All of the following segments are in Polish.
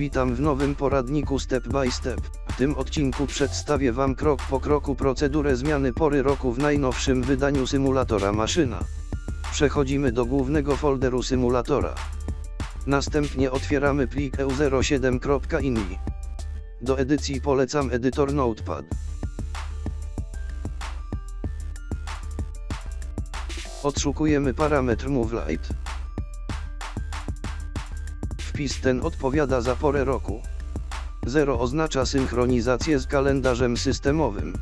Witam w nowym poradniku Step by Step. W tym odcinku przedstawię Wam krok po kroku procedurę zmiany pory roku w najnowszym wydaniu symulatora maszyna. Przechodzimy do głównego folderu symulatora. Następnie otwieramy plik E eu07.ini. Do edycji polecam edytor Notepad. Odszukujemy parametr MoveLight. Wpis ten odpowiada za porę roku. 0 oznacza synchronizację z kalendarzem systemowym.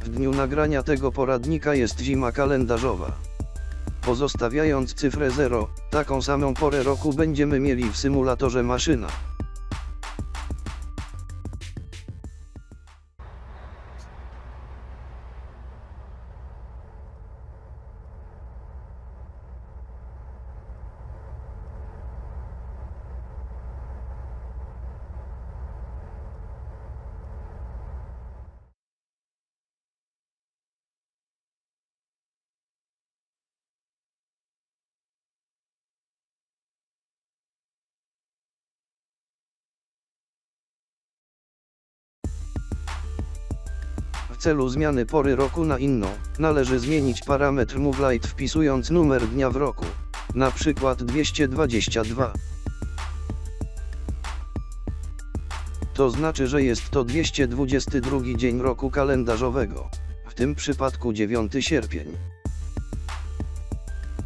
W dniu nagrania tego poradnika jest zima kalendarzowa. Pozostawiając cyfrę 0, taką samą porę roku będziemy mieli w symulatorze maszyna. W celu zmiany pory roku na inną, należy zmienić parametr MoveLight wpisując numer dnia w roku. Na przykład 222. To znaczy, że jest to 222 dzień roku kalendarzowego. W tym przypadku 9 sierpień.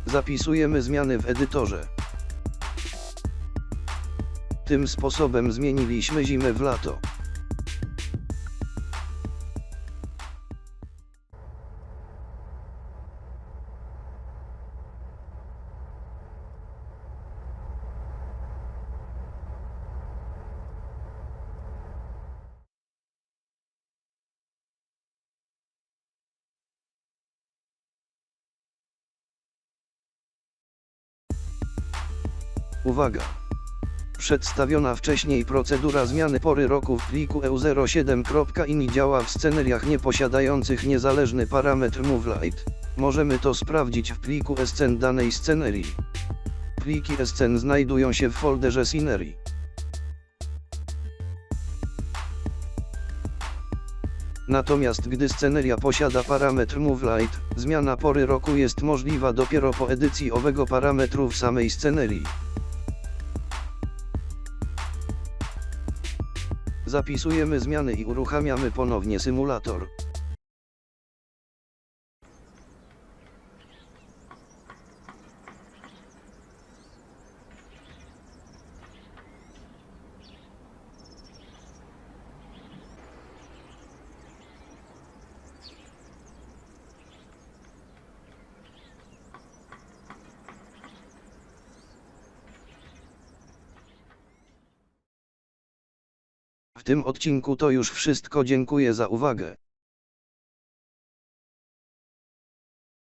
Zapisujemy zmiany w edytorze. Tym sposobem zmieniliśmy zimę w lato. Uwaga! Przedstawiona wcześniej procedura zmiany pory roku w pliku E EU07.ini działa w sceneriach nieposiadających niezależny parametr MoveLight. Możemy to sprawdzić w pliku scen danej scenerii. Pliki scen znajdują się w folderze Scenery. Natomiast gdy sceneria posiada parametr MoveLight, zmiana pory roku jest możliwa dopiero po edycji owego parametru w samej scenerii. Zapisujemy zmiany i uruchamiamy ponownie symulator. W tym odcinku to już wszystko dziękuję za uwagę.